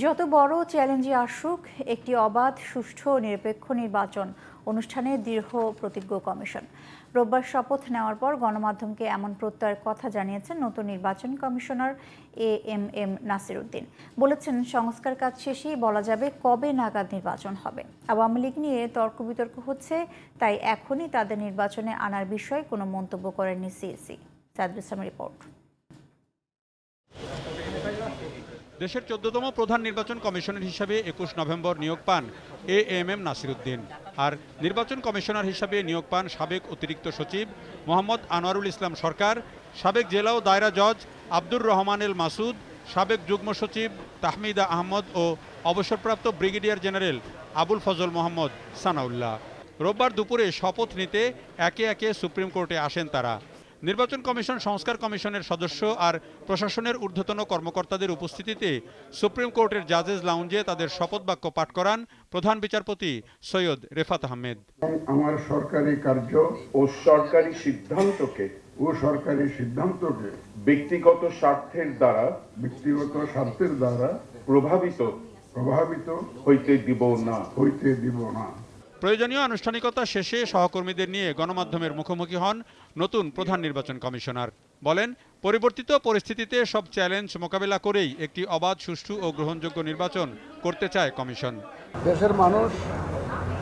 যত বড় চ্যালেঞ্জই আসুক, একটি অবাধ, সুষ্ঠু নিরপেক্ষ নির্বাচন অনুষ্ঠানে দৃঢ় প্রতিজ্ঞ কমিশন। রোববার শপথ নেওয়ার পর গণমাধ্যমকে এমন প্রত্যয়ের কথা জানিয়েছেন নতুন নির্বাচন commissioner A M M Nasir Uddin বলেছেন, সংস্কার কাজ শেষেই বলা যাবে কবে নাগাদ নির্বাচন হবে। আওয়ামী লীগ নিয়ে তর্ক বিতর্ক হচ্ছে, তাই এখনই তাদের নির্বাচনে আনার বিষয়ে কোনো মন্তব্য করেননি সিএসি। সাদুল রিপোর্ট। দেশের চোদ্দতম প্রধান নির্বাচন কমিশনার হিসাবে একুশ নভেম্বর নিয়োগ পান এ এম এম নাসিরুদ্দিন। আর নির্বাচন কমিশনার হিসাবে নিয়োগ পান সাবেক অতিরিক্ত সচিব মোহাম্মদ আনোয়ারুল ইসলাম সরকার, সাবেক জেলা ও দায়রা জজ আব্দুর রহমান এল মাসুদ, সাবেক যুগ্ম সচিব তাহমিদা আহমদ ও অবসরপ্রাপ্ত ব্রিগেডিয়ার জেনারেল আবুল ফজল মোহাম্মদ সানাউল্লাহ। রোববার দুপুরে শপথ নিতে একে একে সুপ্রিম কোর্টে আসেন তারা। নির্বাচন কমিশন সংস্কার কমিশনের সদস্য আর প্রশাসনের ঊর্ধ্বতন কর্মকর্তাদের উপস্থিতিতে সুপ্রিম কোর্টের জাজেস লাউঞ্জে তাদের শপথ বাক্য পাঠ করান প্রধান বিচারপতি সৈয়দ রেফাত আহমেদ। আমার সরকারি কার্য ও সরকারি সিদ্ধান্তকে ও সরকারি সিদ্ধান্তকে ব্যক্তিগত স্বার্থের দ্বারা ব্যক্তিগত স্বার্থের দ্বারা প্রভাবিত প্রভাবিত হইতে দিব না। হইতে দিব না। প্রয়োজনীয় আনুষ্ঠানিকতা শেষে সহকর্মীদের নিয়ে গণমাধ্যমের মুখোমুখি হন নতুন প্রধান নির্বাচন কমিশনার। বলেন, পরিবর্তিত পরিস্থিতিতে সব চ্যালেঞ্জ মোকাবেলা করেই একটি অবাধ, সুষ্ঠু ও গ্রহণযোগ্য নির্বাচন করতে চায় কমিশন। দেশের মানুষ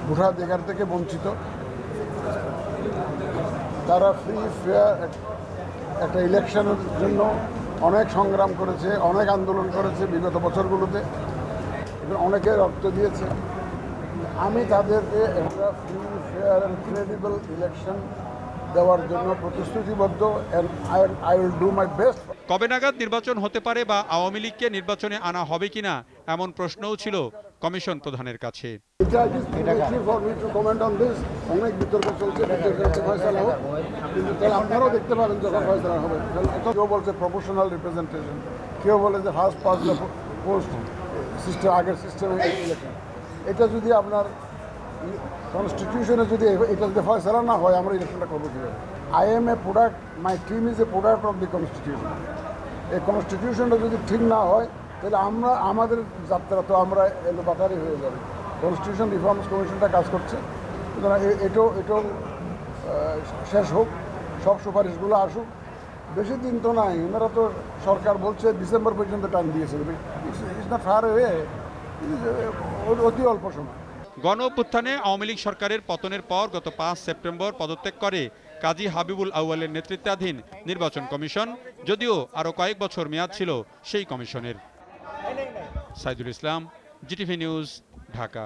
ভোটাধিকার থেকে বঞ্চিত। তারা ফ্রি, ফেয়ার একটা ইলেকশনের জন্য অনেক সংগ্রাম করেছে, অনেক আন্দোলন করেছে বিগত বছরগুলোতে। অনেকে রক্ত দিয়েছে। আমি তাদেরকে একটা free fair and credible election দেওয়ার জন্য প্রতিশ্রুতিবদ্ধ I will do my best কবে নাগাদ নির্বাচন হতে পারে বা আওয়ামী লীগকে নির্বাচনে আনা হবে কিনা এমন প্রশ্নও ছিল কমিশন প্রধানের কাছে। অনেক বিতর্ক চলছে ফয়সালা হোক কিন্তু তাহলে আপনারাও দেখতে পাবেন যখন ফয়সালা হবে। কেউ বলছে প্রফেশনাল রিপ্রেজেন্টেশন কেউ বলে যে ফার্স্ট পাস পোস্ট সিস্টেম আগের সিস্টেমে ইলেকশন এটা যদি আপনার কনস্টিটিউশনে যদি এটা যদি ফয়সালা না হয়, আমরা ইলেকশনটা করব কীভাবে? I am a product my team is a product of the constitution এই কনস্টিটিউশনটা যদি ঠিক না হয়, তাহলে আমরা, আমাদের যাত্রা তো আমরা এলো বাতারি হয়ে যাবে। কনস্টিটিউশন রিফর্মস কমিশনটা কাজ করছে। সুতরাং এটাও এটাও শেষ হোক, সব সুপারিশগুলো আসুক। বেশি দিন তো নাই, ওনারা তো সরকার বলছে, ডিসেম্বর পর্যন্ত টাইম দিয়েছে। ইটস না ফার হয়ে অতি অল্প সময়। গণ অভ্যুত্থানে আওয়ামী লীগ সরকারের পতনের পর গত পাঁচ সেপ্টেম্বর পদত্যাগ করে কাজী হাবিবুল আউয়ালের নেতৃত্বাধীন নির্বাচন কমিশন, যদিও আরও কয়েক বছর মেয়াদ ছিল সেই কমিশনের। Saidul Islam, GTV news, Dhaka.